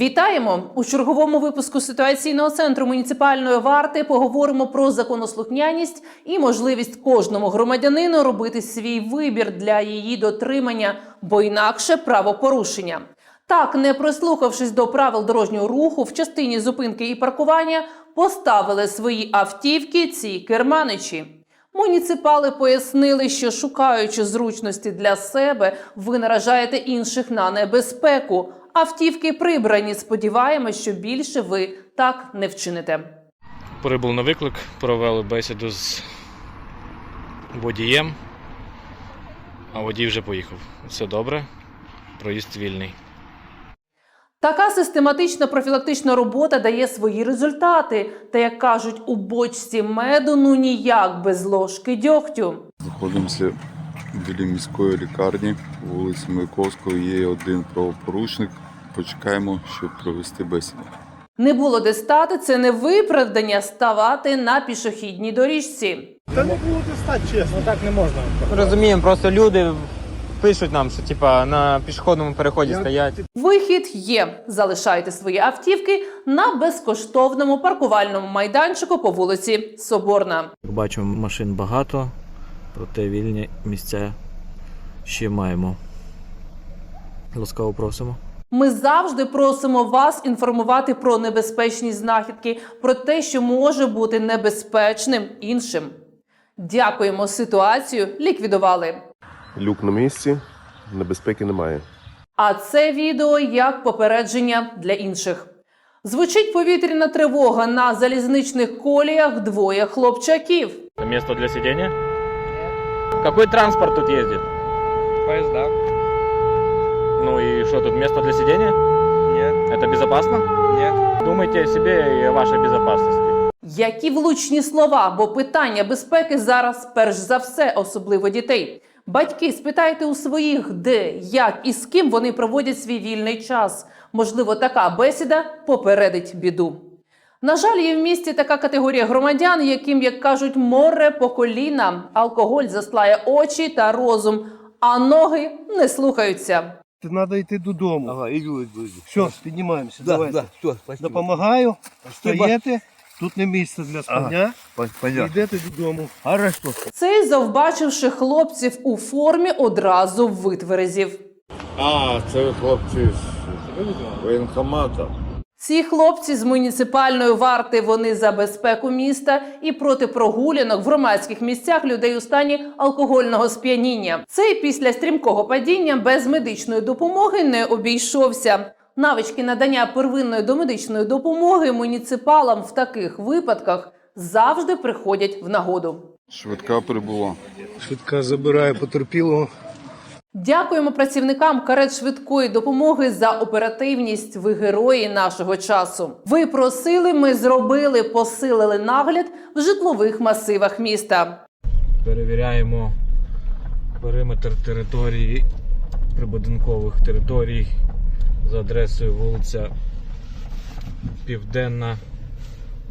Вітаємо у черговому випуску ситуаційного центру муніципальної варти. Поговоримо про законослухняність і можливість кожному громадянину робити свій вибір для її дотримання, бо інакше правопорушення. Так, не прислухавшись до правил дорожнього руху в частині зупинки і паркування, поставили свої автівки ці керманичі. Муніципали пояснили, що шукаючи зручності для себе, ви наражаєте інших на небезпеку. Автівки прибрані. Сподіваємось, що більше ви так не вчините. Прибув на виклик, провели бесіду з водієм, а водій вже поїхав. Все добре, проїзд вільний. Така систематична профілактична робота дає свої результати. Та як кажуть, у бочці меду ну ніяк без ложки дьогтю. Знаходимося біля міської лікарні, вулиці Маяковського. Є один правопорушник. Почекаємо, щоб провести бесіду. Не було де стати, це не виправдання ставати на пішохідній доріжці. Та не було де стати, чесно. Ну так не можна. Розуміємо, просто люди пишуть нам, що типа на пішохідному переході Я- стоять. Вихід є. Залишайте свої автівки на безкоштовному паркувальному майданчику по вулиці Соборна. Бачимо, машин багато, проте вільні місця ще маємо. Ласкаво просимо. Ми завжди просимо вас інформувати про небезпечні знахідки, про те, що може бути небезпечним іншим. Дякуємо, ситуацію ліквідували. Люк на місці, небезпеки немає. А це відео як попередження для інших. Звучить повітряна тривога на залізничних коліях двоє хлопчаків. Місто для сидіння? Какой транспорт тут їздить? Поезда? Ну і що тут місто для сидіння? Нет, Це безпечно? нет. Думайте о себе і о вашій безпечності. Які влучні слова, бо питання безпеки зараз перш за все, особливо дітей. Батьки, спитайте у своїх, де, як і з ким вони проводять свій вільний час. Можливо, така бесіда попередить біду. На жаль, є в місті така категорія громадян, яким, як кажуть, море по коліна. Алкоголь заслає очі та розум, а ноги не слухаються. Треба йти додому. Ага, іду, іду, иду. Все, піднімаємося. Да, Давайте. да, все, спасибо. Допомагаю. Встаєте. Тут не місце для спання. Ага, Йдете додому. Хорошо. Цей, завбачивши хлопців у формі, одразу витверезів. А, це хлопці з воєнкомата. Ці хлопці з муніципальної варти вони за безпеку міста і проти прогулянок в громадських місцях людей у стані алкогольного сп'яніння. Цей після стрімкого падіння без медичної допомоги не обійшовся. Навички надання первинної домедичної допомоги муніципалам в таких випадках завжди приходять в нагоду. Швидка прибула. Швидка забирає потерпілого. Дякуємо працівникам карет швидкої допомоги за оперативність. Ви герої нашого часу. Ви просили, ми зробили, посилили нагляд в житлових масивах міста. Перевіряємо периметр території прибудинкових територій за адресою вулиця Південна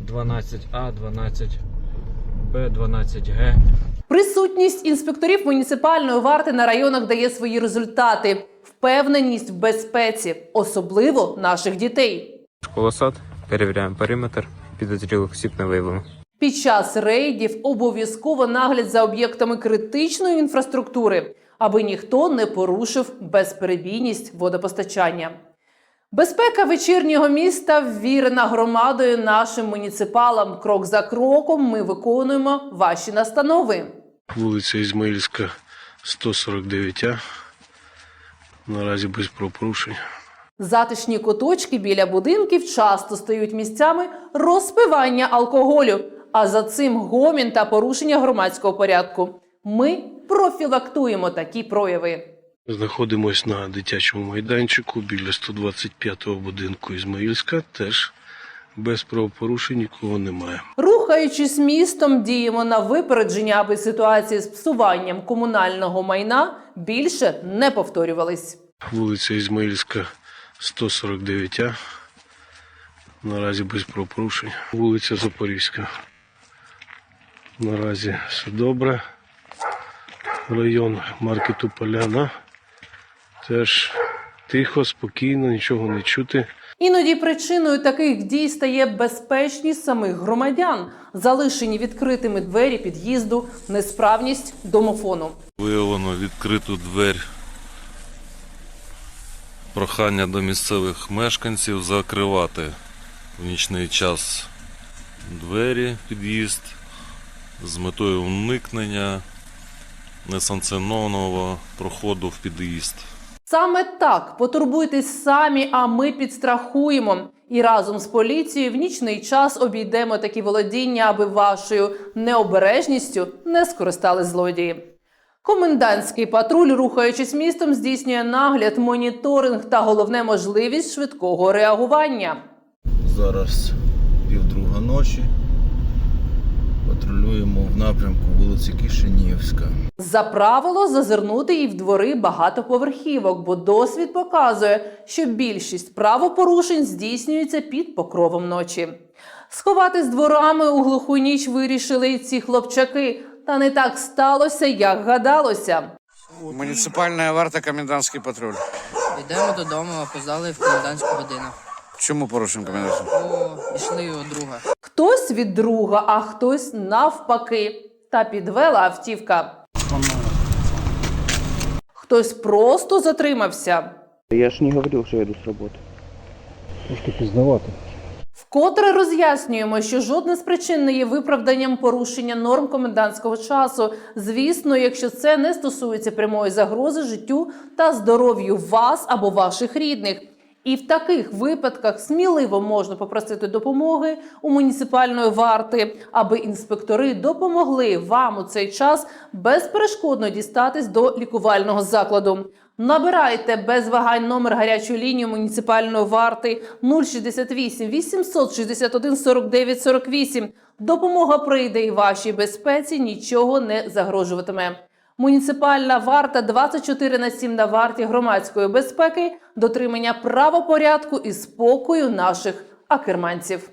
12А, 12Б, 12Г. Присутність інспекторів муніципальної варти на районах дає свої результати. Впевненість в безпеці, особливо наших дітей. Школосад, перевіряємо периметр, підозрілих осіб не виявлено. Під час рейдів обов'язково нагляд за об'єктами критичної інфраструктури, аби ніхто не порушив безперебійність водопостачання. Безпека вечірнього міста ввірена громадою нашим муніципалам. Крок за кроком ми виконуємо ваші настанови. Вулиця Ізмаїльська, 149А. Наразі без правопорушень. Затишні куточки біля будинків часто стають місцями розпивання алкоголю, а за цим гомін та порушення громадського порядку. Ми профілактуємо такі прояви. Знаходимось на дитячому майданчику біля 125-го будинку Ізмаїльська. Теж без правопорушень нікого немає. Рухаючись містом, діємо на випередження, аби ситуації з псуванням комунального майна більше не повторювались. Вулиця Ізмаїльська, 149А. Наразі без правопорушень. Вулиця Запорізька. Наразі все добре. Район маркету Поляна. Теж тихо, спокійно, нічого не чути. Іноді причиною таких дій стає безпечність самих громадян, залишені відкритими двері під'їзду, несправність домофону. Виявлено відкриту двері. Прохання до місцевих мешканців закривати в нічний час двері, під'їзд з метою уникнення несанкціонованого проходу в під'їзд. Саме так потурбуйтесь самі, а ми підстрахуємо. І разом з поліцією в нічний час обійдемо такі володіння, аби вашою необережністю не скористались злодії. Комендантський патруль, рухаючись містом, здійснює нагляд, моніторинг та головне можливість швидкого реагування. Зараз півдруга ночі. Патрулюємо в напрямку вулиці Кишинівська. За правило зазирнути і в двори багатоповерхівок, бо досвід показує, що більшість правопорушень здійснюється під покровом ночі. Сховати з дворами у глуху ніч вирішили й ці хлопчаки. Та не так сталося, як гадалося. Муніципальна варта комендантський патруль. Йдемо додому, опоздали в комендантську годину. Чому порушуємо комендантську? О, пішли у друга. Хтось від друга, а хтось навпаки. Та підвела автівка. Хтось просто затримався. Я ж не говорив, що я йду з роботи. Трошки пізнавато. Вкотре роз'яснюємо, що жодне з причин не є виправданням порушення норм комендантського часу. Звісно, якщо це не стосується прямої загрози життю та здоров'ю вас або ваших рідних. І в таких випадках сміливо можна попросити допомоги у муніципальної варти, аби інспектори допомогли вам у цей час безперешкодно дістатись до лікувального закладу. Набирайте без вагань номер гарячої лінії муніципальної варти 068 861 49 48. Допомога прийде і вашій безпеці нічого не загрожуватиме. Муніципальна варта 24 на 7 на варті громадської безпеки, дотримання правопорядку і спокою наших акерманців.